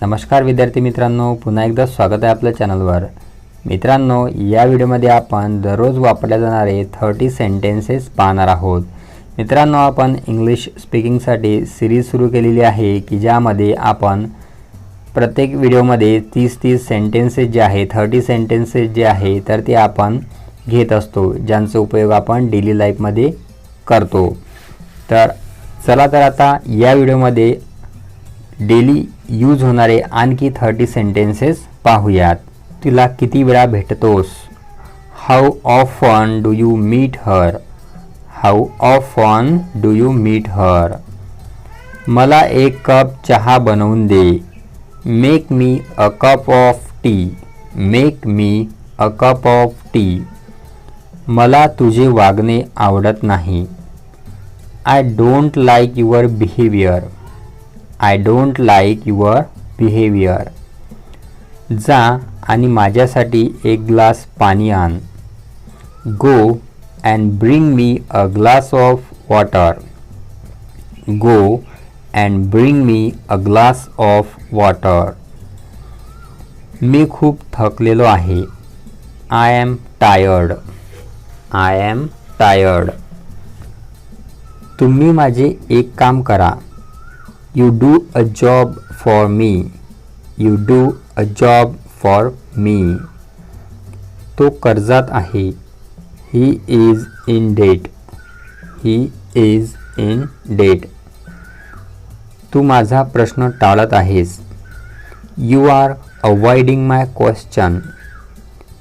नमस्कार विद्यार्थी मित्रांनो पुन्हा एकदा स्वागत आहे आपल्या चॅनलवर मित्रांनो या व्हिडिओमध्ये आपण दररोज वापरल्या जाणारे थर्टी सेंटेन्सेस पाहणार आहोत. मित्रांनो आपण इंग्लिश स्पीकिंगसाठी सिरीज सुरू केलेली आहे की ज्यामध्ये आपण प्रत्येक व्हिडिओमध्ये तीस तीस सेंटेन्सेस जे आहे थर्टी सेंटेन्सेस जे आहे तर ते आपण घेत असतो ज्यांचा उपयोग आपण डेली लाईफमध्ये करतो. तर चला तर आता या व्हिडिओमध्ये डेली यूज होणारे आणखी थर्टी सेंटेन्सेस पाहूयात. तिला किती वेळा भेटतोस? How often do you meet her how often do you meet her मला एक कप चहा बनवून दे. Make me a cup of tea make me a cup of tea मला तुझे वागणे आवडत नाही. I don't like your behaviour I don't like your behaviour जा आणि माझ्यासाठी एक ग्लास पाणी आण. Go and bring me a glass of water go and bring me a glass of water मी खूप थकलेलो आहे. I am tired I am tired तुम्ही माझे एक काम करा. You do a job for me you do a job for me तो कर्जात आहे. He is in debt he is in debt तू माझा प्रश्न टाळत आहेस. You are avoiding my question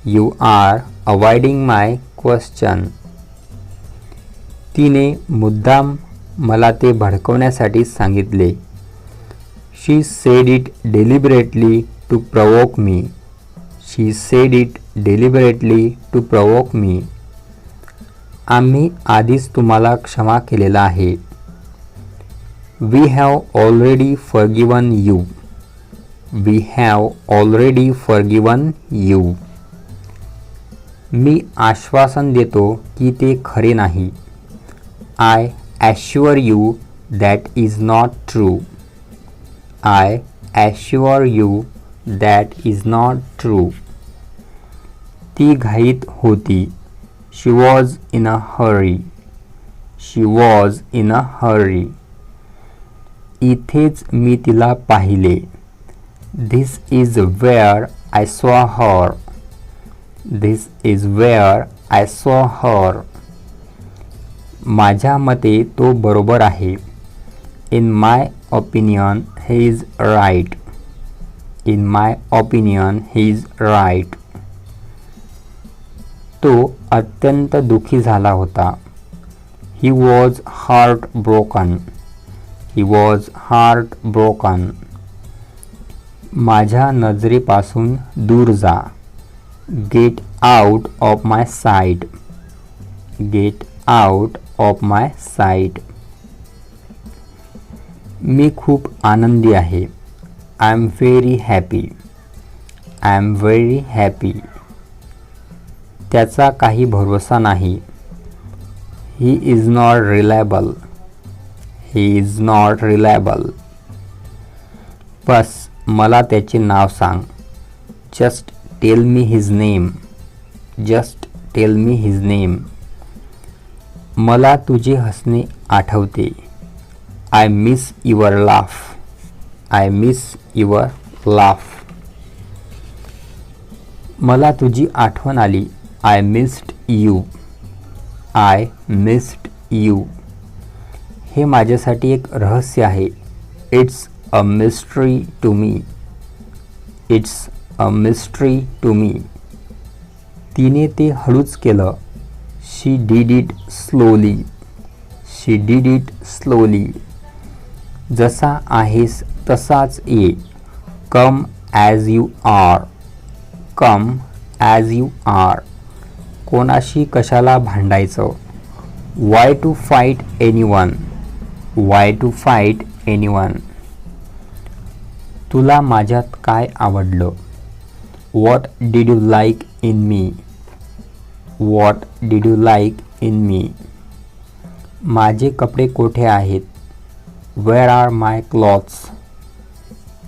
you are avoiding my question तिने मुद्दाम मला ते भडकवण्यासाठी सांगितले. She said it deliberately to provoke me she said it deliberately to provoke me आम्ही आधीच तुम्हाला क्षमा केलेला आहे. We have already forgiven you we have already forgiven you मी आश्वासन देतो की ते खरे नाही. I assure you that is not true I assure you that is not true ती घाईत होती. She was in a hurry she was in a hurry इथेच मी तिला पाहिले. This is where I saw her this is where I saw her माझ्या मते तो बरोबर आहे. In my opinion he is right in my opinion he is right तो अत्यंत दुःखी झाला होता. He was heart broken he was heart broken माझ्या नजरेपासून दूर जा. Get out of my sight get out of my sight मी खूप आनंदी आहे. I am very happy I am very happy त्याचा काही भरोसा नाही. He is not reliable he is not reliable बस मला त्याचे नाव सांग. Just tell me his name just tell me his name मला तुझे हसणे आठवते. I miss your laugh I miss your laugh मला तुझी आठवण आली. I missed you I missed you हे माझ्यासाठी एक रहस्य आहे. It's a mystery to me it's a mystery to me तिने ते हळूच केलं. She did it slowly she did it slowly जसा आहेस तसाच ये. Come as you are come as you are कोणाशी कशाला भांडायचं? Why to fight anyone why to fight anyone तुला माझ्यात काय आवडलं? What did you like in me what did you like in me माझे कपडे कोठे आहेत? Where are my clothes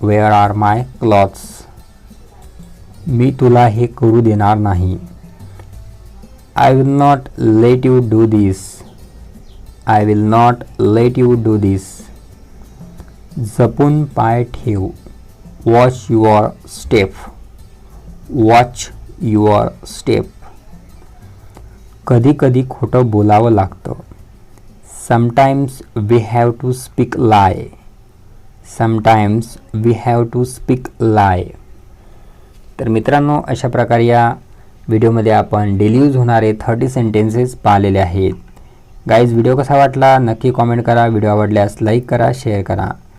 where are my clothes मी तुला हे करू देणार नाही. I will not let you do this I will not let you do this जपून पाय ठेव. Watch your step watch your step कधी कधी खोटं बोलावं लागतं. Sometimes we have to speak lie sometimes we have to speak lie तर मित्रांनो अशा प्रकारे या व्हिडिओमध्ये आपण डेली यूज होणारे थर्टी सेंटेन्सेस पाहिलेले आहेत. गाईज व्हिडिओ कसा वाटला? नक्की कॉमेंट करा. व्हिडिओ आवडल्यास लाईक करा शेअर करा.